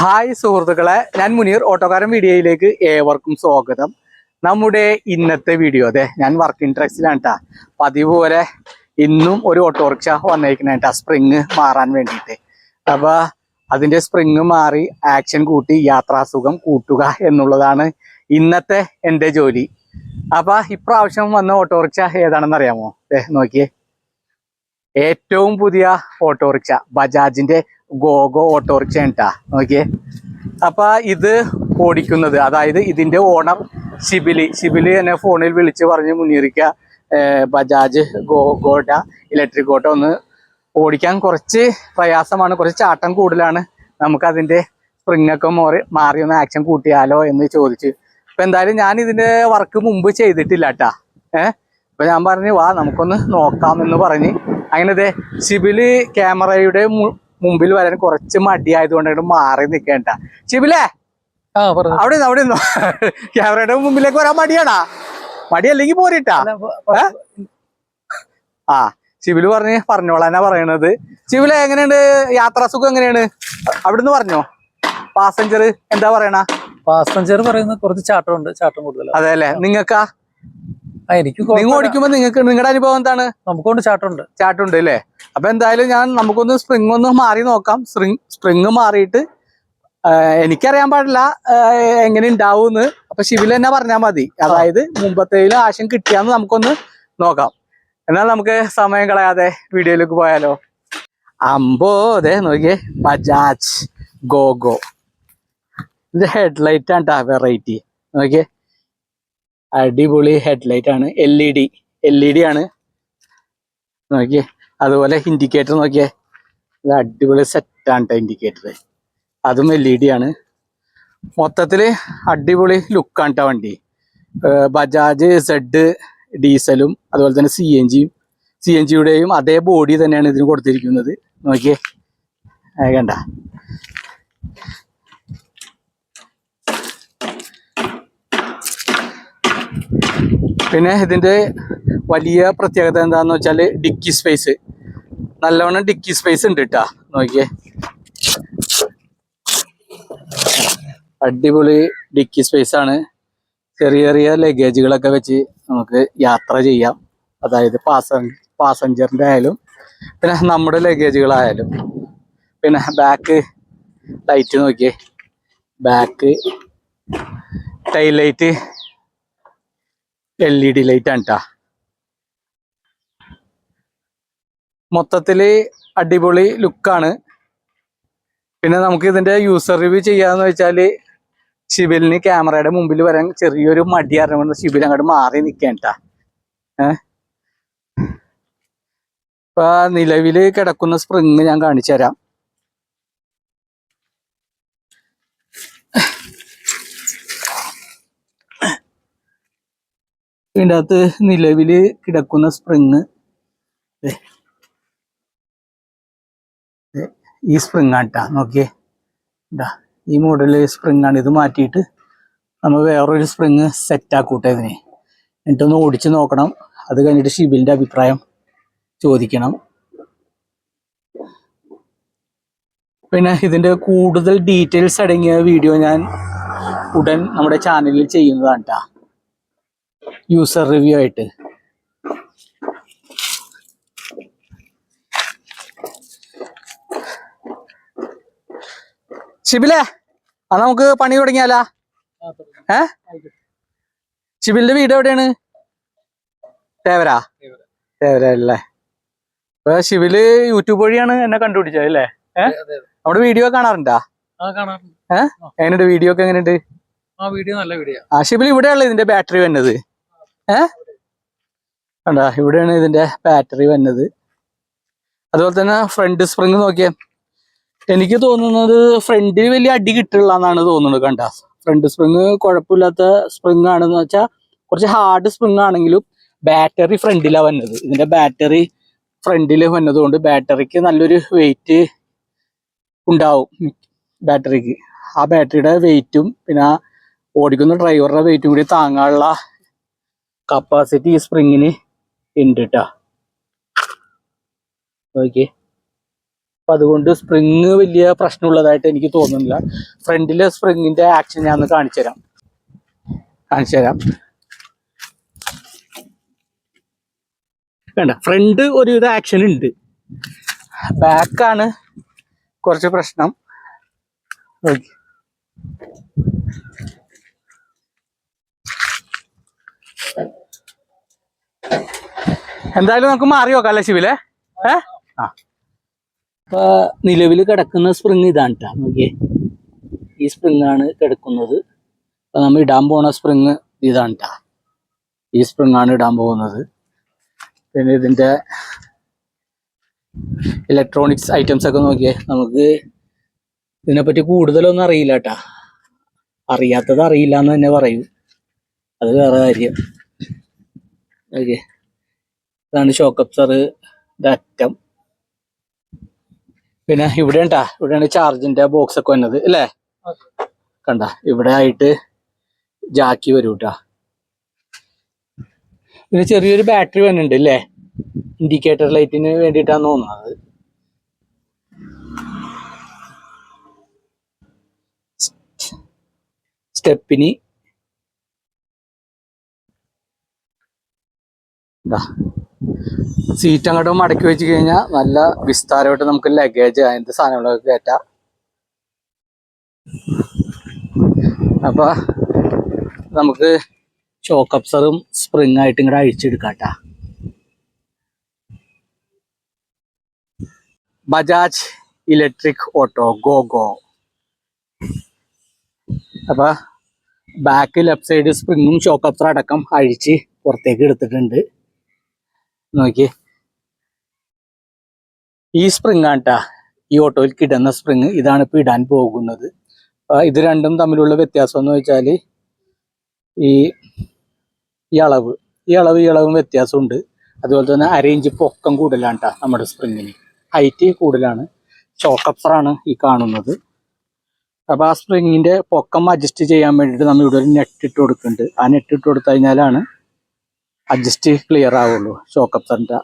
Hi സുഹൃത്തുക്കളെ ഞാൻ മുനീർ ഓട്ടോക്കാരൻ വീഡിയോയിലേക്ക് ഏവർക്കും സ്വാഗതം. നമ്മുടെ ഇന്നത്തെ വീഡിയോ അതെ ഞാൻ വർക്കിംഗ് ട്രക്സിലാണ് കേട്ടാ പതിവ് പോലെ ഇന്നും ഒരു ഓട്ടോറിക്ഷ വന്നേക്കണ കേട്ടാ സ്പ്രിങ് മാറാൻ വേണ്ടിയിട്ട്. അപ്പൊ അതിന്റെ സ്പ്രിങ് മാറി ആക്ഷൻ കൂട്ടി യാത്രാസുഖം കൂട്ടുക എന്നുള്ളതാണ് ഇന്നത്തെ എന്റെ ജോലി. അപ്പൊ ഇപ്രാവശ്യം വന്ന ഓട്ടോറിക്ഷ ഏതാണെന്ന് അറിയാമോ? നോക്കിയേ. ഏറ്റവും പുതിയ ഓട്ടോറിക്ഷ ബജാജിന്റെ ഗോഗോ ഓട്ടോറിക്ഷ കേട്ടാ നോക്കിയേ. അപ്പൊ ഇത് ഓടിക്കുന്നത് അതായത് ഇതിന്റെ ഓണർ ഷിബിലി ഷിബിലി എന്നെ ഫോണിൽ വിളിച്ച് പറഞ്ഞ് മുന്നേറിക്ക ബജാജ് ഗോ ഗോഗോഡ ഇലക്ട്രിക് ഓട്ടോ ഒന്ന് ഓടിക്കാൻ കുറച്ച് പ്രയാസമാണ് കുറച്ച് ചാട്ടം കൂടുതലാണ്. അതിന്റെ സ്പ്രിങ് ഒക്കെ മാറി മാറി ഒന്ന് ആക്ഷൻ കൂട്ടിയാലോ എന്ന് ചോദിച്ചു. അപ്പൊ എന്തായാലും ഞാൻ ഇതിന്റെ വർക്ക് മുമ്പ് ചെയ്തിട്ടില്ല കേട്ടാ ഏഹ് ഞാൻ പറഞ്ഞു വാ നമുക്കൊന്ന് നോക്കാം എന്ന് പറഞ്ഞ്. അങ്ങനെ അതെ സിബിൽ ക്യാമറയുടെ മുമ്പിൽ വരാൻ കുറച്ച് മടിയായതുകൊണ്ട് മാറി നിൽക്കേണ്ട ചിബിലേ അവിടെ അവിടെ ക്യാമറയുടെ മുമ്പിലേക്ക് വരാൻ മടിയാണാ? മടിയല്ലെങ്കിൽ പോരിട്ടാ? ആ ശിബിൽ പറഞ്ഞ് പറഞ്ഞോളാനാ പറയണത്. ശിബിൽ എങ്ങനെയുണ്ട്? യാത്രാ സുഖം എങ്ങനെയാണ്? അവിടുന്ന് പറഞ്ഞോ. പാസഞ്ചർ എന്താ പറയണ? പാസഞ്ചർ പറയുന്നത് കുറച്ച് ചാട്ടം ഉണ്ട് ചാട്ടം കൂടുതൽ അതെ അല്ലേ? നിങ്ങൾക്കാ എനിക്ക് നിങ്ങൾ കുഴപ്പമില്ല. ഓടിക്കുമ്പോ നിങ്ങൾക്ക് നിങ്ങളുടെ അനുഭവം എന്താണ്? നമുക്കൊണ്ട് ചാട്ടുണ്ട്. ചാട്ടുണ്ട് അല്ലേ? അപ്പൊ എന്തായാലും ഞാൻ നമുക്കൊന്ന് സ്പ്രിങ് ഒന്ന് മാറി നോക്കാം. സ്പ്രിങ് സ്പ്രിങ് മാറിയിട്ട് എനിക്കറിയാൻ പാടില്ല എങ്ങനെ ഉണ്ടാവൂന്ന് അപ്പൊ ശിവിൽ തന്നെ പറഞ്ഞാൽ മതി. അതായത് മുമ്പത്തേലും ആശം കിട്ടിയാന്ന് നമുക്കൊന്ന് നോക്കാം. എന്നാൽ നമുക്ക് സമയം കളയാതെ വീഡിയോയിലേക്ക് പോയാലോ? അമ്പോ അതെ നോക്കിയേ. ബജാജ് ഗോഗോ. ഹെഡ്ലൈറ്റ് ആണ് വെറൈറ്റി നോക്കിയേ. അടിപൊളി ഹെഡ്ലൈറ്റ് ആണ്. L E D L E D ആണ്. നോക്കിയേ. അതുപോലെ ഇൻഡിക്കേറ്റർ നോക്കിയേ. ഇത് അടിപൊളി സെറ്റാണ് ഇൻഡിക്കേറ്റർ അതും എൽ ഇ ഡി ആണ്. മൊത്തത്തിൽ അടിപൊളി ലുക്കാണ് കേട്ടോ വണ്ടി. ബജാജ് സെഡ് ഡീസലും അതുപോലെ തന്നെ സി എൻ ജിയും സി എൻ ജിയുടെയും അതേ ബോഡി തന്നെയാണ് ഇതിന് കൊടുത്തിരിക്കുന്നത്. നോക്കിയേ. കണ്ട. പിന്നെ ഇതിന്റെ വലിയ പ്രത്യേകത എന്താണെന്ന് വെച്ചാൽ ഡിക്കി സ്പേസ് നല്ലവണ്ണം ഡിക്കി സ്പേസ് ഉണ്ട് കേട്ടാ നോക്കിയേ. അടിപൊളി ഡിക്കി സ്പേസ് ആണ്. ചെറിയ ചെറിയ ലഗേജുകളൊക്കെ വെച്ച് നമുക്ക് യാത്ര ചെയ്യാം. അതായത് പാസ പാസഞ്ചറിന്റെ ആയാലും പിന്നെ നമ്മുടെ ലഗേജുകളായാലും പിന്നെ ബാക്ക് ലൈറ്റ് നോക്കിയേ. Back tail light L E D light ആണ് ട്ടാ മൊത്തത്തിൽ അടിപൊളി ലുക്കാണ്. പിന്നെ നമുക്ക് ഇതിന്റെ യൂസർ റിവ്യൂ ചെയ്യാന്ന് വെച്ചാൽ ശിബിലിന് ക്യാമറയുടെ മുമ്പിൽ വരാൻ ചെറിയൊരു മടി അറിഞ്ഞുകൊണ്ട് ശിബിൽ അങ്ങോട്ട് മാറി നിൽക്കേണ്ട ഏഹ് ഇപ്പൊ നിലവിൽ കിടക്കുന്ന സ്പ്രിങ് ഞാൻ കാണിച്ചു തരാം ഇതിന്റെ അകത്ത് നിലവിൽ കിടക്കുന്ന സ്പ്രിങ് ഈ സ്പ്രിങ് ആട്ടാ. നോക്കിയേ. ഇതാ ഈ മോഡൽ സ്പ്രിങ് ആണ്. ഇത് മാറ്റിയിട്ട് നമ്മൾ വേറൊരു സ്പ്രിങ് സെറ്റ് ആക്കൂട്ടെ ഇതിനെ. എന്നിട്ടൊന്ന് ഓടിച്ച് നോക്കണം. അത് കഴിഞ്ഞിട്ട് ഷിബിലിന്റെ അഭിപ്രായം ചോദിക്കണം. പിന്നെ ഇതിന്റെ കൂടുതൽ ഡീറ്റെയിൽസ് അടങ്ങിയ വീഡിയോ ഞാൻ ഉടൻ നമ്മുടെ ചാനലിൽ ചെയ്യുന്നതാണ് ട്ടാ യൂസർ റിവ്യൂ ആയിട്ട്. ഷിബിലേ ആ നമുക്ക് പണി തുടങ്ങിയാലാ? ഏ? ഷിബിലിന്റെ വീട് എവിടെയാണ്? തേവര? തേവര. അല്ലേ ഇപ്പൊ ഷിബിൽ യൂട്യൂബ് വഴിയാണ് എന്നെ കണ്ടുപിടിച്ചത് അല്ലേ? ഏഹ് നമ്മുടെ വീഡിയോ കാണാറുണ്ടാ? ഏഹ് എങ്ങനെയുണ്ട്? വീഡിയോ ഒക്കെ എങ്ങനെയുണ്ട്? ആ വീഡിയോ നല്ല വീഡിയോ. ആ ഷിബിൽ ഇവിടെയുള്ള ഇതിന്റെ ബാറ്ററി വന്നത്. ഏ? കണ്ടാ ഇവിടെയാണ് ഇതിന്റെ ബാറ്ററി വന്നത്. അതുപോലെ തന്നെ ഫ്രണ്ട് സ്പ്രിങ് നോക്കിയേ. എനിക്ക് തോന്നുന്നത് ഫ്രണ്ടിൽ വലിയ അടി കിട്ടില്ല എന്നാണ് തോന്നുന്നത് കണ്ട. ഫ്രണ്ട് സ്പ്രിങ് കുഴപ്പമില്ലാത്ത സ്പ്രിങ് ആണെന്ന് വെച്ചാൽ കുറച്ച് ഹാർഡ് സ്പ്രിങ് ആണെങ്കിലും ബാറ്ററി ഫ്രണ്ടിലാണ് വന്നത്. ഇതിന്റെ ബാറ്ററി ഫ്രണ്ടിൽ വന്നതുകൊണ്ട് ബാറ്ററിക്ക് നല്ലൊരു വെയിറ്റ് ഉണ്ടാവും ബാറ്ററിക്ക് ആ ബാറ്ററിയുടെ വെയിറ്റും പിന്നെ ഓടിക്കുന്ന ഡ്രൈവറുടെ വെയിറ്റും കൂടി താങ്ങാനുള്ള കപ്പാസിറ്റി ഈ സ്പ്രിങ്ങിന് ഉണ്ട് കേട്ടോ ഓക്കെ അപ്പൊ അതുകൊണ്ട് സ്പ്രിങ് വലിയ പ്രശ്നമുള്ളതായിട്ട് എനിക്ക് തോന്നുന്നില്ല. ഫ്രണ്ടിലെ സ്പ്രിങ്ങിന്റെ ആക്ഷൻ ഞാൻ ഒന്ന് കാണിച്ചു തരാം. കാണിച്ചു തരാം. വേണ്ട ഫ്രണ്ട് ഒരുവിധ ആക്ഷൻ ഉണ്ട്. ബാക്കാണ് കുറച്ച് പ്രശ്നം. നോക്കി എന്തായാലും നമുക്ക് മാറി നോക്കാം അല്ലേ ശിവിലെ? ഇപ്പൊ നിലവിൽ കിടക്കുന്ന സ്പ്രിങ് ഇതാണ്. നോക്കിയേ. ഈ സ്പ്രിങ് ആണ് കിടക്കുന്നത്. അപ്പൊ നമ്മൾ ഇടാൻ പോണ സ്പ്രിങ് ഇതാണ്. ഈ സ്പ്രിങ് ആണ് ഇടാൻ പോകുന്നത്. പിന്നെ ഇതിന്റെ ഇലക്ട്രോണിക്സ് ഐറ്റംസ് ഒക്കെ നോക്കിയേ. നമുക്ക് ഇതിനെപ്പറ്റി കൂടുതലൊന്നും അറിയില്ല കേട്ടാ അറിയാത്തത് അറിയില്ല എന്ന് തന്നെ പറയൂ. അത് വേറെ കാര്യം. ഓക്കെ. ഇതാണ് ഷോക്കപ്സർ അറ്റം. പിന്നെ ഇവിടെ ഉണ്ടാ ഇവിടെയാണ് ചാർജിന്റെ ബോക്സ് ഒക്കെ വന്നത് അല്ലേ? കണ്ട. ഇവിടെ ആയിട്ട് ജാക്കി വരും കേട്ടാ പിന്നെ ചെറിയൊരു ബാറ്ററി വന്നിട്ടുണ്ട് അല്ലേ? ഇൻഡിക്കേറ്റർ ലൈറ്റിന് വേണ്ടിയിട്ടാണ് തോന്നുന്നത്. സ്റ്റെപ്പിന് സീറ്റ് അങ്ങോട്ട് മടക്കി വെച്ച് കഴിഞ്ഞാൽ നല്ല വിസ്താരമായിട്ട് നമുക്ക് ലഗേജ് അതിന്റെ സാധനങ്ങളൊക്കെ കയറ്റാം. അപ്പൊ നമുക്ക് ഷോക്ക് അപ്സറും സ്പ്രിങ് ആയിട്ട് ഇങ്ങോട്ട് അഴിച്ചെടുക്കാട്ടാ. Bajaj electric auto go go. അപ്പൊ ബാക്ക് ലെഫ്റ്റ് സൈഡ് സ്പ്രിങ്ങും ഷോക്ക് അടക്കം അഴിച്ച് പുറത്തേക്ക് എടുത്തിട്ടുണ്ട്. നോക്കി. ഈ സ്പ്രിങ് ആട്ടാ ഈ ഓട്ടോയിൽ കിടന്ന സ്പ്രിങ് ഇതാണ് ഇപ്പൊ ഇടാൻ പോകുന്നത്. ഇത് രണ്ടും തമ്മിലുള്ള വ്യത്യാസം എന്ന് വെച്ചാൽ ഈ ഈ അളവ് ഈ അളവ് ഈ അളവും വ്യത്യാസമുണ്ട്. അതുപോലെ തന്നെ അരയിഞ്ച് പൊക്കം കൂടുതലാണ് ട്ടാ നമ്മുടെ സ്പ്രിങ്ങിന് ഹൈറ്റ് കൂടുതലാണ്. ചോക്കപ്പറാണ് ഈ കാണുന്നത്. അപ്പൊ ആ സ്പ്രിങ്ങിന്റെ പൊക്കം അഡ്ജസ്റ്റ് ചെയ്യാൻ വേണ്ടിയിട്ട് നമ്മൾ ഇവിടെ ഒരു നെറ്റ് ഇട്ട് കൊടുക്കുന്നുണ്ട്. ആ നെറ്റ് ഇട്ട് കൊടുത്തു കഴിഞ്ഞാലാണ് അഡ്ജസ്റ്റ് ക്ലിയർ ആവുള്ളൂ. ഷോക്കപ്സറിന്റെ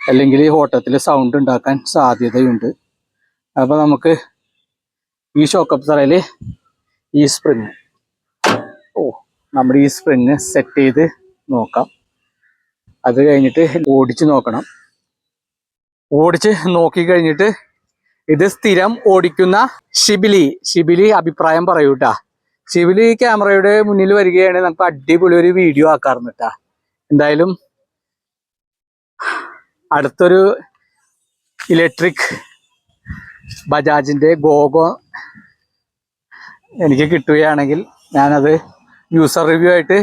അല്ലെങ്കിൽ ഈ ഓട്ടത്തിൽ സൗണ്ട് ഉണ്ടാക്കാൻ സാധ്യതയുണ്ട്. അപ്പോൾ നമുക്ക് ഈ ഷോക്കപ്സറിൽ ഈ സ്പ്രിങ് ഓ നമ്മുടെ ഈ സ്പ്രിങ് സെറ്റ് ചെയ്ത് നോക്കാം. അത് കഴിഞ്ഞിട്ട് ഓടിച്ച് നോക്കണം. ഓടിച്ച് നോക്കി കഴിഞ്ഞിട്ട് ഇത് സ്ഥിരം ഓടിക്കുന്ന ഷിബിലി. ഷിബിലി അഭിപ്രായം പറയൂട്ടാ ഷിബിലി ക്യാമറയുടെ മുന്നിൽ വരികയാണെങ്കിൽ നമുക്ക് അടിപൊളി ഒരു വീഡിയോ ആക്കാറുണ്ടാ എന്തായാലും അടുത്തൊരു ഇലക്ട്രിക് ബജാജിന്റെ ഗോഗോ എനിക്ക് കിട്ടുകയാണെങ്കിൽ ഞാനത് യൂസർ റിവ്യൂ ആയിട്ട്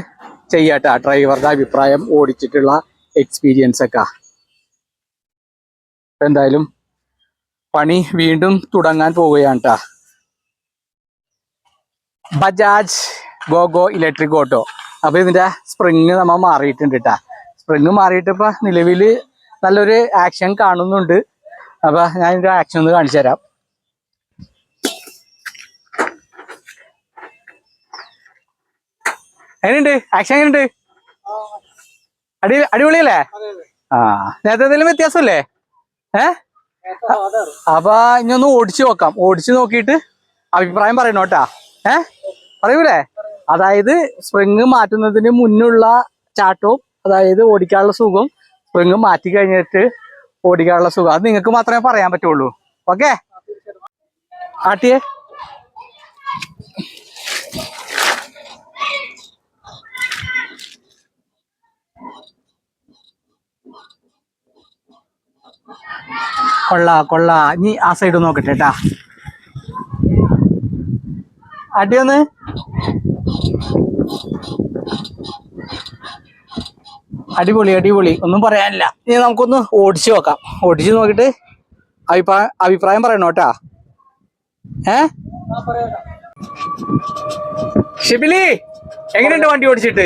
ചെയ്യാട്ടാ ഡ്രൈവറുടെ അഭിപ്രായം ഓടിച്ചിട്ടുള്ള എക്സ്പീരിയൻസ് ഒക്കെ. എന്തായാലും പണി വീണ്ടും തുടങ്ങാൻ പോവുകയാണ് ട്ടാ. Bajaj gogo electric auto. അപ്പൊ ഇതിന്റെ സ്പ്രിങ് നമ്മ മാറിയിട്ടുണ്ട് ട്ടാ. സ്പ്രിങ് മാറിയിട്ട് ഇപ്പോൾ നിലവിൽ നല്ലൊരു ആക്ഷൻ കാണുന്നുണ്ട്. അപ്പൊ ഞാൻ ഇതിന്റെ ആക്ഷൻ ഒന്ന് കാണിച്ചു തരാം. എങ്ങനെയുണ്ട്? ആക്ഷൻ എങ്ങനെയുണ്ട്? അടി അടിപൊളിയല്ലേ? ആ നേരത്തെ എന്തെങ്കിലും വ്യത്യാസമല്ലേ? ഏ? അപ്പൊ ഇനി ഒന്ന് ഓടിച്ചു നോക്കാം. ഓടിച്ചു നോക്കിയിട്ട് അഭിപ്രായം പറയണോട്ടാ. കേട്ടാ ഏ? പറയൂലേ? അതായത് സ്പ്രിങ് മാറ്റുന്നതിന് മുന്നുള്ള ചാട്ടവും അതായത് ഓടിക്കാനുള്ള സുഖം സ്പ്രിങ് മാറ്റി കഴിഞ്ഞിട്ട് ഓടിക്കാനുള്ള സുഖം. അത് നിങ്ങൾക്ക് മാത്രമേ പറയാൻ പറ്റുള്ളൂ. ഓക്കെ? ആട്ടിയെ? കൊള്ളാ കൊള്ളാ. നീ ആ സൈഡ് നോക്കട്ടെ കേട്ടാ അടിയൊന്ന്. അടിപൊളി അടിപൊളി. ഒന്നും പറയാനില്ല. ഇനി നമുക്കൊന്ന് ഓടിച്ചു നോക്കാം. ഓടിച്ചു നോക്കിയിട്ട് അഭിപ്രായം അഭിപ്രായം പറയണോ കേട്ടാ. ഏ? ഷിബിലി എങ്ങനെയുണ്ട് വണ്ടി ഓടിച്ചിട്ട്?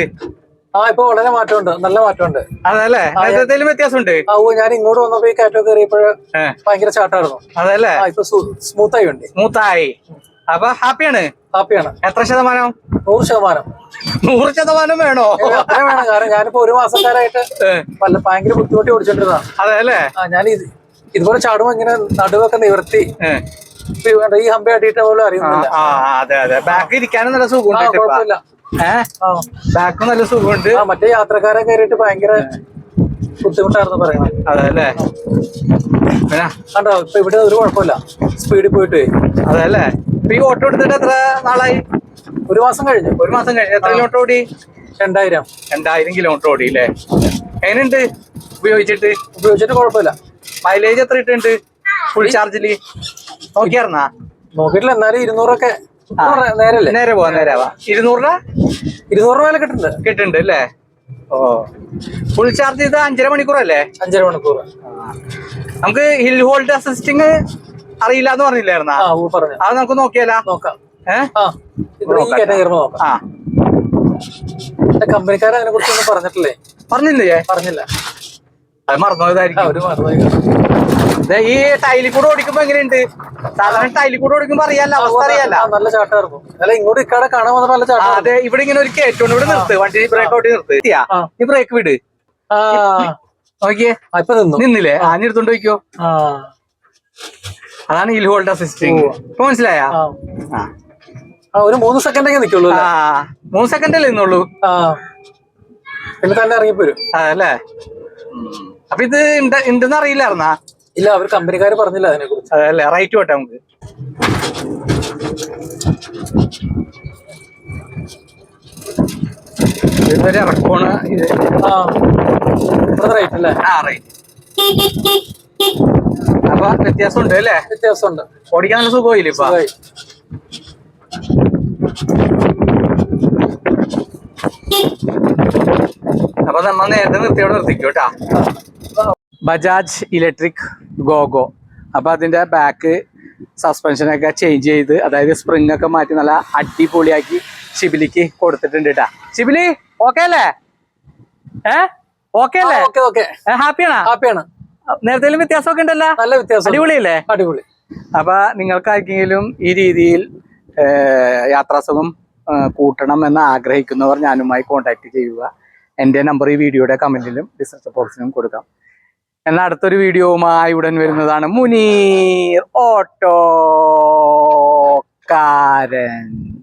ആ ഇപ്പൊ വളരെ മാറ്റമുണ്ട്. നല്ല മാറ്റമുണ്ട്. അതല്ലേ? എന്തെങ്കിലും വ്യത്യാസമുണ്ട്? ആ ഓ ഞാൻ ഇങ്ങോട്ട് വന്നപ്പോ ഈ കാറ്റോ കയറിയപ്പോഴ് ഭയങ്കര ചാട്ടായിരുന്നു അതല്ലേ? ഇപ്പൊ സ്മൂത്തായി ഉണ്ട് സ്മൂത്തായി. അപ്പൊ ഹാപ്പിയാണ്? ഹാപ്പിയാണ്. എത്ര ശതമാനം? നൂറ് ശതമാനം. നൂറ് ശതമാനം വേണോ? വേണം. കാരണം ഞാനിപ്പോ ഒരു മാസക്കാരായിട്ട് വല്ല ഭയങ്കര ബുദ്ധിമുട്ടി ഓടിച്ചോണ്ടിരുന്നതാ. അതെ അല്ലേ? ഞാൻ ഇത് ഇതുപോലെ ചാടുമ്പോ ഇങ്ങനെ നടുവൊക്കെ നിവർത്തി. ഈ ഹമ്പ അടിയിട്ട പോലും അറിയുന്നില്ല. അതെ അതെ. ബാക്ക് ഇരിക്കാനും നല്ല സുഖമുണ്ട് കുഴപ്പമില്ല. ബാക്ക് നല്ല സുഖമുണ്ട്. മറ്റേ യാത്രക്കാരെ കയറിയിട്ട് ഭയങ്കര ബുദ്ധിമുട്ടായിരുന്നു പറയണം അതെ അല്ലേ? കണ്ടോ ഇപ്പൊ ഇവിടെ ഒരു കുഴപ്പമില്ല. സ്പീഡിൽ പോയിട്ട്. അതെ അല്ലേ? ഈ ഓട്ടോ എടുത്തിട്ട് എത്ര നാളായി? ഒരു മാസം കഴിഞ്ഞു. ഒരു മാസം കഴിഞ്ഞു. എത്ര കിലോമീറ്റർ ഓടി? രണ്ടായിരം. രണ്ടായിരം കിലോമീറ്റർ ഓടി അല്ലേ എങ്ങനെയുണ്ട്? ഉപയോഗിച്ചിട്ട്? ഉപയോഗിച്ചിട്ട് കുഴപ്പമില്ല. മൈലേജ് എത്ര ഇട്ടുണ്ട് ഫുൾ ചാർജിൽ നോക്കിയാർന്നാ നോക്കിയിട്ടില്ല. എന്നാലും ഇരുന്നൂറൊക്കെ നേരല്ലേ? നേരെ പോവാ നേരെ പോവാ. ഇരുന്നൂറ് രൂപ ഇരുന്നൂറ് രൂപ കിട്ടുന്നുണ്ട് കിട്ടുന്നുണ്ട് അല്ലേ? ഓ. ഫുൾ ചാർജ് ചെയ്ത അഞ്ചര മണിക്കൂറല്ലേ? അഞ്ചര മണിക്കൂർ നമുക്ക് ഹിൽ ഹോൾഡ് അസിസ്റ്റിംഗ് അറിയില്ല എന്ന് പറഞ്ഞില്ലായിരുന്നാ അത് നമുക്ക് നോക്കിയാലോ? നോക്കാം. ആ അതിനെ കുറിച്ചൊന്നും പറഞ്ഞിട്ടില്ലേ? പറഞ്ഞില്ലേ? പറഞ്ഞില്ല. അത് ഈ ടൈലിൽ കൂടെ ഓടിക്കുമ്പോ എങ്ങനെയുണ്ട്? സാധാരണ ടൈലിൽ കൂടെ ഓടിക്കുമ്പോ അറിയാലോ? അവസ്ഥ അറിയാലോ? നല്ല അല്ല ഇങ്ങോട്ട് ഇക്കാടെ കാണാൻ വന്ന നല്ല ചാട്ടം അതെ ഇവിടെ ഇങ്ങനെ ഒരു കയറ്റുണ്ട് ഇവിടെ നിർത്ത്. വണ്ടി ബ്രേക്ക് ഔട്ട് നിർത്ത്. ഈ ബ്രേക്ക് വിട്. നോക്കിയേ. ഇപ്പൊ നിന്നു. നിന്നില്ലേ? ആഞ്ഞെടുത്തോണ്ട് വയ്ക്കോ അതാണ് ഹിൽ ഹോൾഡ് അസിസ്റ്റിംഗ് ഇപ്പൊ മനസ്സിലായ? ഒരു മൂന്ന് സെക്കൻഡൊക്കെ നിക്കുള്ളൂ മൂന്ന് സെക്കൻഡല്ലേ നിന്നുള്ളൂ. പിന്നെ തന്നെ ഇറങ്ങിപ്പോരും അതല്ലേ അപ്പൊ ഇത് ഉണ്ടെന്ന് അറിയില്ലായിരുന്നാ ഇല്ല അവർ കമ്പനിക്കാർ പറഞ്ഞില്ല അതിനെ കുറിച്ച് അതല്ലേ റൈറ്റ് പോട്ടെ നമുക്ക്. ഇതൊരു ഇറക്കമാണ് ഇത്. ആ. റൈറ്റ് അല്ലേ? ആ റൈറ്റ് അപ്പൊ വ്യത്യാസമുണ്ട് അല്ലേ? വ്യത്യാസമുണ്ട്. ഓടിക്കാൻ നല്ല സുഖമായില്ലേ ഇപ്പൊ. അപ്പൊ നമ്മ നേരത്തെ നിർത്തിയോടെ നിർത്തിക്കോ കേട്ടാ. Bajaj electric gogo. അപ്പൊ അതിന്റെ ബാക്ക് സസ്പെൻഷനൊക്കെ ചേഞ്ച് ചെയ്ത് അതായത് സ്പ്രിംഗ് ഒക്കെ മാറ്റി നല്ല അടിപൊളിയാക്കി ഷിബിലിക്ക് കൊടുത്തിട്ടുണ്ട് കേട്ടാ ഷിബിലി ഓക്കെ അല്ലേ? ഏ? ഓക്കെ അല്ലേ? ഓക്കെ ഓക്കെ ഹാപ്പിയാണോ ഹാപ്പിയാണ് നേരത്തെ വ്യത്യാസമൊക്കെ ഉണ്ടല്ലോ. നല്ല വ്യത്യാസം അടിപൊളിയല്ലേ? അടിപൊളി. അപ്പൊ നിങ്ങൾക്കാർക്കെങ്കിലും ഈ രീതിയിൽ യാത്രാസുഖം കൂട്ടണം എന്ന് ആഗ്രഹിക്കുന്നവർ ഞാനുമായി കോൺടാക്ട് ചെയ്യുക. എന്റെ നമ്പർ ഈ വീഡിയോയുടെ കമന്റിലും ഡിസ്ക്രിപ്ഷൻ ബോക്സിലും കൊടുക്കാം. എന്നാൽ അടുത്തൊരു വീഡിയോവുമായി ഉടൻ വരുന്നതാണ് മുനീർ ഓട്ടോ ഓട്ടോക്കാരൻ